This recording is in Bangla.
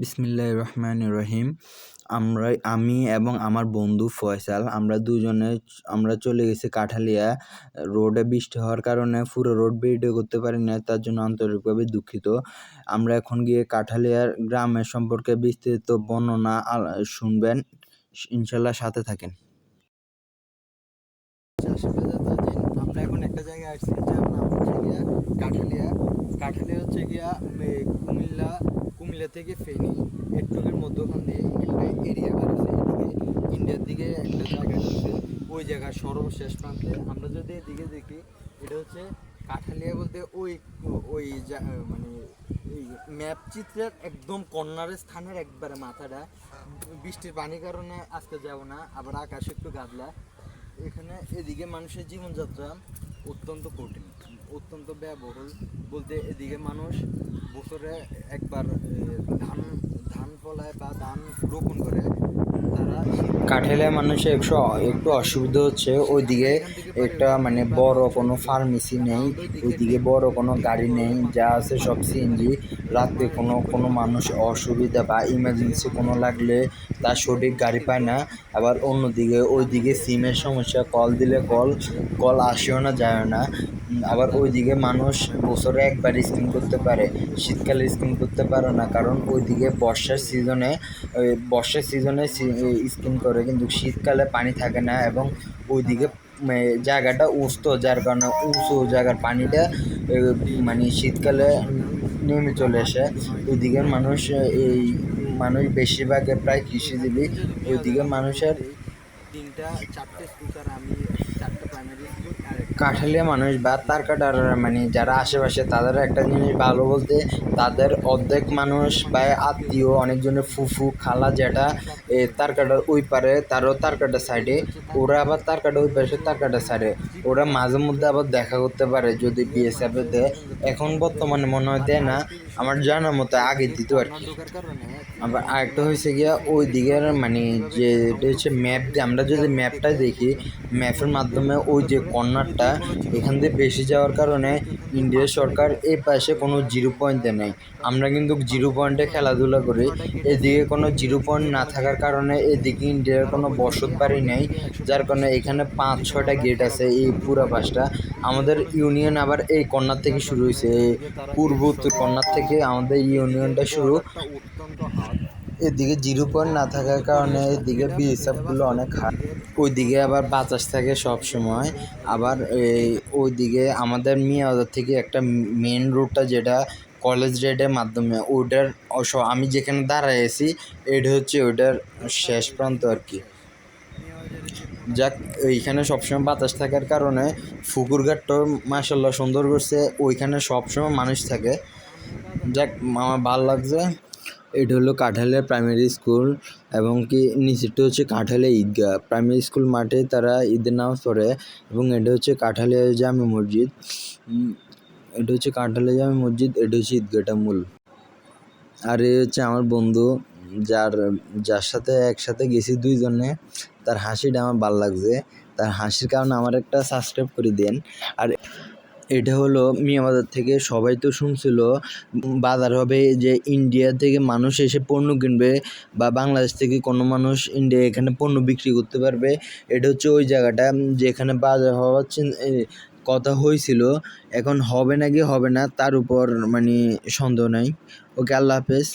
বিসমিল্লাহ রহমান রহিম আমরা, আমি এবং আমার বন্ধু ফয়সাল, আমরা দুজনে আমরা চলে গেছি কাঠালিয়া। রোডে বৃষ্টি হওয়ার কারণে পুরো রোড ভিডিও করতে পারি না তার জন্য আন্তরিকভাবে দুঃখিত। আমরা এখন গিয়ে কাঠালিয়ার গ্রামের সম্পর্কে বিস্তারিত বর্ণনা শুনবেন। ইনশাল্লাহ সাথে থাকেন। আমরা এখন একটা জায়গায় আসছি, যার নাম হচ্ছে গিয়া কাঠালিয়া। কাঠালিয়া হচ্ছে গিয়া কুমিল্লা কুমিল্লা থেকে ফেনী এটুকের মধ্যখান দিয়ে একটা এরিয়া বেরোছে এদিকে ইন্ডিয়ার দিকে একটা জায়গা আছে ওই জায়গার সর্বশেষ প্রান্তে। আমরা যদি এদিকে দেখি, এটা হচ্ছে কাঠালিয়া বলতে ওই ওই মানে এই ম্যাপ চিত্রের একদম কর্নারের স্থানের একবারে মাথাটা। বৃষ্টির পানির কারণে আজকে যাব না, আবার আকাশ একটু গাদলা। এখানে এদিকে মানুষের জীবনযাত্রা অত্যন্ত কঠিন। অত্যন্ত ব্যয়বহুল। বলতে এদিকে মানুষ বছরে একবার ধান ধান ফলায় বা ধান রোপণ করে। তারা কাঠেলে মানুষের একটু একটু অসুবিধা হচ্ছে। ওইদিকে একটা মানে বড় কোনো ফার্মেসি নেই, ওইদিকে বড় কোনো গাড়ি নেই, যা আছে সব সিএনজি রাত্রে কোনো কোনো মানুষ অসুবিধা বা ইমার্জেন্সি কোনো লাগলে তার সঠিক গাড়ি পায় না। আবার অন্যদিকে, ওইদিকে সিমের সমস্যা কল দিলে কল কল আসেও না যায় না। আবার ওইদিকে মানুষ বছরে একবার স্কিম করতে পারে, শীতকালে স্কিম করতে পারে না, কারণ ওইদিকে বর্ষার সিজনে বর্ষার সিজনে স্কিম করে, কিন্তু শীতকালে পানি থাকে না এবং ওইদিকে জায়গাটা উঁচু যার কারণে উঁচু জায়গার পানিটা মানে শীতকালে নেমে চলে আসে। ওইদিকে মানুষ এই মানুষ বেশিরভাগ প্রায় কৃষিজীবী, ওইদিকে মানুষের তিনটা চারটে স্কুল আমি, চারটে কাঠালিয়া মানুষ বা তার কাটার মানে যারা আশেপাশে, তাদের একটা জিনিস ভালো বলতে তাদের অর্ধেক মানুষ বা আত্মীয় অনেকজনের ফুফু, খালা যেটা তার কাটার ওই পারে, তারও তার কাটার সাইডে ওরা আবার তার কাটা ওই পাশে, তার কাটার সাইডে ওরা মাঝে মধ্যে আবার দেখা করতে পারে যদি বিএসএফ দেয়। এখন বর্তমানে মনে হয় দেয় না, আমার জানার মতো আগে দিত আর কি। আবার আরেকটা হয়েছে গিয়া, ওই দিকের মানে যে হচ্ছে ম্যাপ আমরা যদি ম্যাপটা দেখি ম্যাপের মাধ্যমে ওই যে কর্নারটা, এখান দিয়ে বেশি যাওয়ার কারণে ইন্ডিয়া সরকার এই পাশে কোনো জিরো পয়েন্টে নেই। আমরা কিন্তু জিরো পয়েন্টে খেলাধুলা করি। এদিকে কোনো জিরো পয়েন্ট না থাকার কারণে এদিকে ইন্ডিয়ার কোনো বসত বাড়ি নেই, যার কারণে এখানে পাঁচ, ছয়টা গেট আছে এই পুরা পাশটা। আমাদের ইউনিয়ন আবার এই কর্নার থেকে শুরু হয়েছে পূর্ব কর্নার থেকে আমাদের ইউনিয়নটা শুরু। এদিকে জিরো পয়েন্ট না থাকার কারণে এদিকে বিএসএফগুলো অনেক হার ওইদিকে আবার বাতাস থাকে সব সময় আবার এই ওইদিকে আমাদের মিয়াবাজার থেকে একটা মেন রোডটা যেটা কলেজ রেডের মাধ্যমে, ওইটার আমি যেখানে দাঁড়ায় এটা হচ্ছে ওইটার শেষ প্রান্ত আর কি। যাক, এইখানে সবসময় বাতাস থাকার কারণে ফুকুরঘাটটাও মাসাল্লাহ সুন্দর করছে, ওইখানে সবসময় মানুষ থাকে। যাক, আমার ভালো লাগছে। এটা হলো কাঁঠালের প্রাইমারি স্কুল এবং কি নিচেরটা হচ্ছে কাঁঠালে ঈদগাহ। প্রাইমারি স্কুল মাঠে তারা ঈদের নামাজ পড়ে এবং এটা হচ্ছে কাঁঠালে জামে মসজিদ। এটা হচ্ছে কাঁঠালে জামে মসজিদ, এটা হচ্ছে ঈদগাহটা মূল। আর এ হচ্ছে আমার বন্ধু, যার যার সাথে একসাথে গেছি দুইজনে, তার হাসিটা আমার ভালো লাগছে। তার হাসির কারণে আমার একটা সাবস্ক্রাইব করে দেন। আর এটা হলো মিয়াবাজার থেকে সবাই তো শুনছিল, বাজার হবে যে ইন্ডিয়া থেকে মানুষ এসে পণ্য কিনবে বা বাংলাদেশ থেকে কোনো মানুষ ইন্ডিয়া এখানে পণ্য বিক্রি করতে পারবে। এটা হচ্ছে ওই জায়গাটা যেখানে বাজার হওয়ার কথা হয়েছিল এখন হবে নাকি হবে না, তার উপর মানে সন্দেহ নাই। ওকে, আল্লাহ হাফেজ।